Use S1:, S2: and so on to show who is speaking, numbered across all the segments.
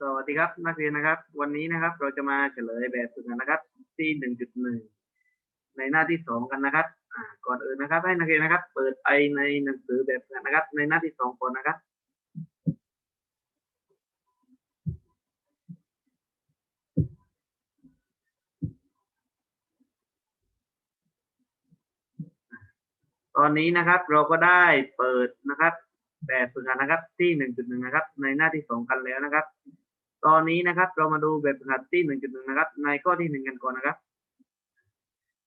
S1: สวัสดีครับนักเรียนนะครับ วันนี้นะครับเราจะมาเฉลยแบบฝึกหัดนะครับที่หนึ่งจุดหนึ่งในหน้าที่สองกันนะครับก่อนอื่นนะครับ ให้นักเรียนนะครับ เปิดไปในหนังสือแบบฝึกหัดนะครับ ในหน้าที่สองก่อนนะครับ ตอนนี้นะครับเราก็ได้เปิดนะครับแบบฝึกหัดนะครับที่หนึ่งจุดหนึ่งนะครับ ในหน้าที่สองกันแล้วนะครับ ตอนนี้นะครับ เรามาดูแบบฝึกหัดที่หนึ่งจุดหนึ่งนะครับ ในข้อที่หนึ่งกันก่อนนะครับ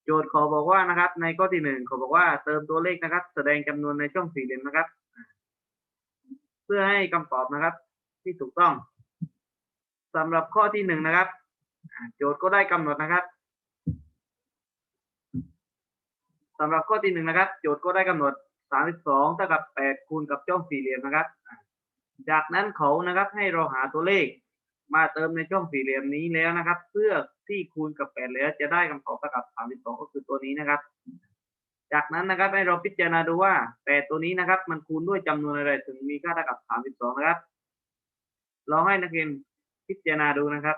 S1: โจทย์ขอบอกว่านะครับ ในข้อที่หนึ่งขอบอกว่าเติมตัวเลขนะครับ แสดงจำนวนในช่องสี่เหลี่ยมนะครับ เพื่อให้คำตอบนะครับ ที่ถูกต้องสำหรับข้อที่หนึ่งนะครับ โจทย์ก็ได้กำหนดนะครับสำหรับข้อที่หนึ่งนะครับ โจทย์ก็ได้กำหนดสามสิบสองเท่ากับแปดคูณกับช่องสี่เหลี่ยมนะครับ จากนั้นเขานะครับให้เราหาตัวเลข มาเติมในช่องสี่เหลี่ยมนี้แล้วนะครับ เพื่อที่คูณกับแปดแล้วจะได้คำตอบเท่ากับสามสิบสองก็คือตัวนี้นะครับ จากนั้นนะครับให้เราพิจารณาดูว่าแปดตัวนี้นะครับ มันคูณด้วยจำนวนอะไรถึงมีค่าเท่ากับสามสิบสองนะครับลองให้นักเรียนพิจารณาดูนะครับ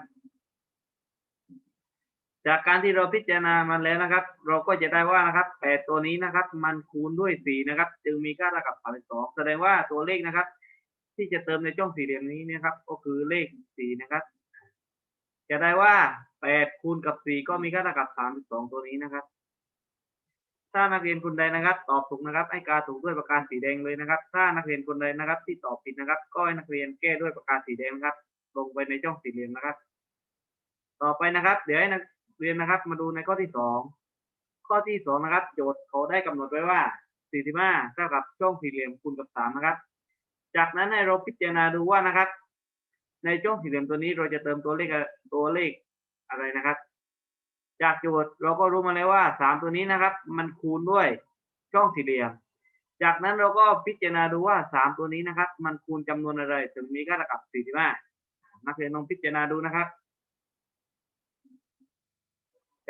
S1: จากการที่เราพิจารณามันแล้วนะครับ เราก็จะได้ว่านะครับแปดตัวนี้นะครับ มันคูณด้วยสี่นะครับ จึงมีค่าเท่ากับสามสิบสองแสดงว่าตัวเลขนะครับ ที่จะเติมในช่องสี่เหลี่ยมนี้นะครับ ก็คือเลขสี่นะครับ จะได้ว่าแปดคูณกับสี่ก็มีค่าเท่ากับสามสิบสองตัวนี้นะครับ ถ้านักเรียนคนใดนะครับ ตอบถูกนะครับ ให้กาถูกด้วยประกาสีแดงเลยนะครับ ถ้านักเรียนคนใดนะครับ ที่ตอบผิดนะครับ ก็ให้นักเรียนแก้ด้วยประกาสีแดงครับ ลงไปในช่องสี่เหลี่ยมนะครับ ต่อไปนะครับ เดี๋ยวให้นักเรียนนะครับ มาดูในข้อที่สองข้อที่สองนะครับ โจทย์เขาได้กำหนดไว้ว่าสี่สิบห้าเท่ากับช่องสี่เหลี่ยมคูณกับสามนะครับ จากนั้นให้เราพิจารณาดูว่านะครับ ในช่องสี่เหลี่ยมตัวนี้เราจะเติมตัวเลขอะตัวเลขอะไรนะครับ จากโจทย์เราก็รู้มาแล้วว่าสามตัวนี้นะครับ มันคูณด้วยช่องสี่เหลี่ยม จากนั้นเราก็พิจารณาดูว่าสามตัวนี้นะครับ มันคูณจำนวนอะไรถึงมีค่าเท่ากับสี่สิบห้านักเรียนลองพิจารณาดูนะครับ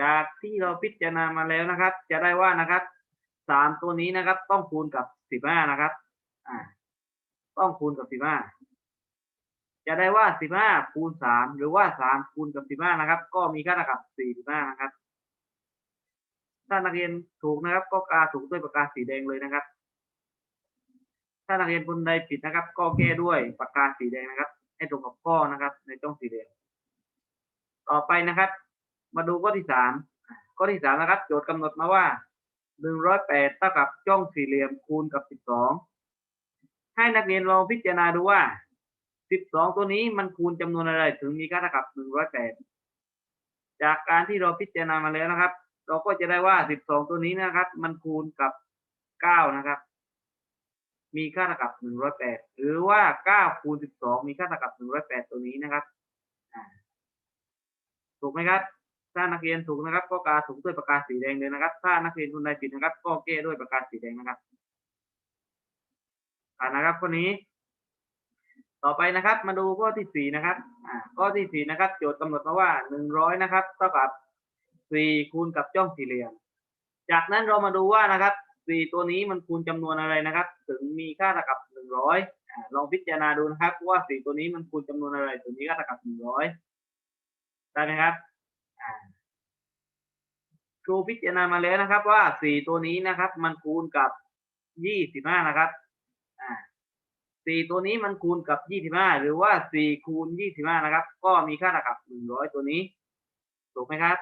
S1: จากที่เราพิจารณามาแล้วนะครับ จะได้ว่านะครับสามตัวนี้นะครับ ต้องคูณกับสิบห้านะครับ อ่า ต้องคูณกับสิบห้าจะได้ว่าสิบห้าคูณสามหรือว่าสามคูณกับสิบห้านะครับ ก็มีค่าเท่ากับสี่สิบห้านะครับ ถ้านักเรียนถูกนะครับ ก็กาถูกด้วยปากกาสีแดงเลยนะครับ ถ้านักเรียนคนใดผิดนะครับ ก็แก้ด้วยปากกาสีแดงนะครับ ให้ตรงกับข้อนะครับ ในช่องสีแดงต่อไปนะครับ มาดูข้อที่สามข้อที่สามนะครับ โจทย์กำหนดมาว่าหนึ่งร้อยแปดเท่ากับช่องสี่เหลี่ยมคูณกับสิบสอง ให้นักเรียนลองพิจารณาดูว่า 12 ตัวนี้มันคูณจำนวนอะไรถึงมีค่าเท่ากับ 108 จากการที่เราพิจารณามาแล้วนะครับ เราก็จะได้ว่า 12 ตัวนี้นะครับ มันคูณกับ 9 นะครับ มีค่าเท่ากับ 108 หรือว่า 9 คูณ 12 มีค่าเท่ากับ 108 ตัวนี้นะครับถูกไหมครับ ถ้านักเรียนถูกนะครับ ก็กาถูกด้วยปากกาสีแดงเลยนะครับ ถ้านักเรียนคนใดผิดนะครับ ก็แก้ด้วยปากกาสีแดงนะครับ่านะครับข้อนี้ ต่อไปนะครับ มาดูข้อที่สี่นะครับอ่าข้อที่สี่นะครับ โจทย์กำหนดมาว่าหนึ่งร้อยนะครับเท่ากับสี่คูณกับช่องสี่เหลี่ยม จากนั้นเรามาดูว่านะครับสี่ตัวนี้มันคูณจำนวนอะไรนะครับ ถึงมีค่าเท่ากับหนึ่งร้อยลองพิจารณาดูนะครับ ว่าสี่ตัวนี้มันคูณจำนวนอะไรถึงมีค่าเท่ากับหนึ่งร้อยได้ไหมครับครูพิจารณามาแล้วนะครับว่าสี่ตัวนี้นะครับ มันคูณกับยี่สิบห้านะครับ สี่ตัวนี้มันคูณกับยี่สิบห้าหรือว่าสี่คูณยี่สิบห้านะครับ ก็มีค่าเท่ากับหนึ่งร้อยตัวนี้ ถูกไหมครับ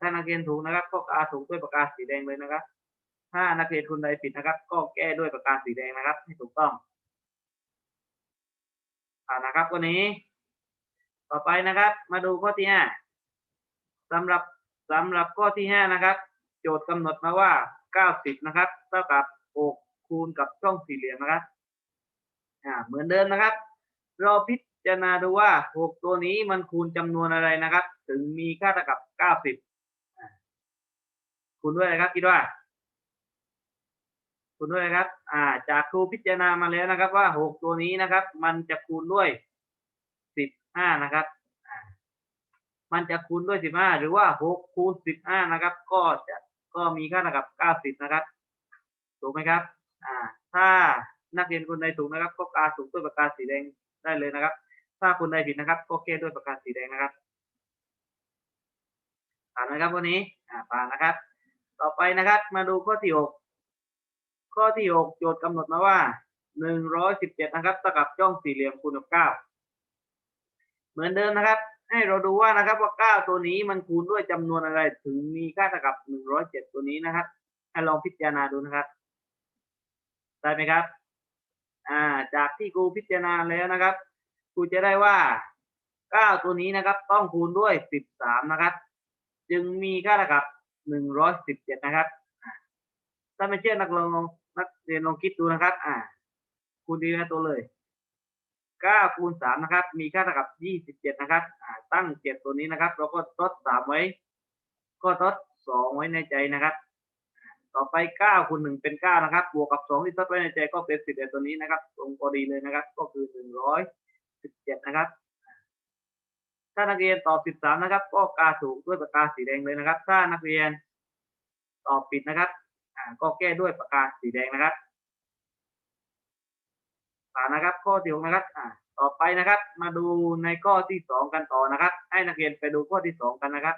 S1: ถ้านักเรียนถูกนะครับ ก็กาถูกด้วยปากกาสีแดงเลยนะครับ ถ้านักเรียนคนใดผิดนะครับ ก็แก้ด้วยปากกาสีแดงนะครับ ให้ถูกต้องอ่านะครับตัวนี้ ต่อไปนะครับ มาดูข้อที่ห้าสำหรับสำหรับข้อที่ห้านะครับ โจทย์กำหนดมาว่าเก้าสิบนะครับ เท่ากับหกคูณกับช่องสี่เหลี่ยมนะครับ อ่าเหมือนเดิมนะครับ เราพิจารณาดูว่าหกตัวนี้มันคูณจำนวนอะไรนะครับ ถึงมีค่าเท่ากับเก้าสิบคูณด้วยอะครับคิดว่า คูณด้วยอะครับ อ่า จากครูพิจารณามาแล้วนะครับ ว่าหกตัวนี้นะครับ มันจะคูณด้วยสิบห้านะครับมันจะคูณด้วยสิบห้าหรือว่าหกคูณสิบห้านะครับ ก็จะก็มีค่าเท่ากับเก้าสิบนะครับ ถูกไหมครับ อ่า ถ้า นักเรียนคนใดถูกนะครับ ก็กาถูกด้วยปากกาสีแดงได้เลยนะครับ ถ้าคุณได้ผิดนะครับ ก็แก้ด้วยปากกาสีแดงนะครับผ่านไหมครับวันนี้อ่าผ่านนะครับ ต่อไปนะครับ มาดูข้อที่หกข้อที่หกโจทย์กำหนดมาว่าหนึ่งร้อยสิบเจ็ดนะครับเท่ากับช่องสี่เหลี่ยมคูณกับเก้าเหมือนเดิมนะครับ ให้เราดูว่านะครับว่าเก้าตัวนี้มันคูณด้วยจำนวนอะไรถึงมีค่าเท่ากับหนึ่งร้อยเจ็ดตัวนี้นะครับให้ลองพิจารณาดูนะครับ ได้ไหมครับ อ่าจากที่ครูพิจารณาแล้วนะครับครูจะได้ว่าเก้าตัวนี้นะครับ ต้องคูณด้วยสิบสามนะครับ จึงมีค่าเท่ากับหนึ่งร้อยสิบเจ็ดนะครับถ้าไม่เชื่อนักลองนักเรียนลองคิดดูนะครับ อ่า คูณดีนะตัวเลยเก้าคูณสามนะครับ มีค่าเท่ากับยี่สิบเจ็ดนะครับ อ่า ตั้งเจ็ดตัวนี้นะครับ เราก็ทดสามไว้ ก็ทดสองไว้ในใจนะครับ ต่อไปเก้าคูณหนึ่งเป็นเก้านะครับ บวกกับสองที่ทดไว้ในใจก็เป็นสิบเอ็ดตัวนี้นะครับ ตรงพอดีเลยนะครับ ก็คือหนึ่งร้อยสิบเจ็ดนะครับ ถ้านักเรียนตอบสิบสามนะครับ ก็กาถูกด้วยปากกาสีแดงเลยนะครับ ถ้านักเรียนตอบผิดนะครับ อ่า ก็แก้ด้วยปากกาสีแดงนะครับผ่านนะครับ ข้อที่หกนะครับ อ่า ต่อไปนะครับ มาดูในข้อที่สองกันต่อนะครับ ให้นักเรียนไปดูข้อที่สองกันนะครับ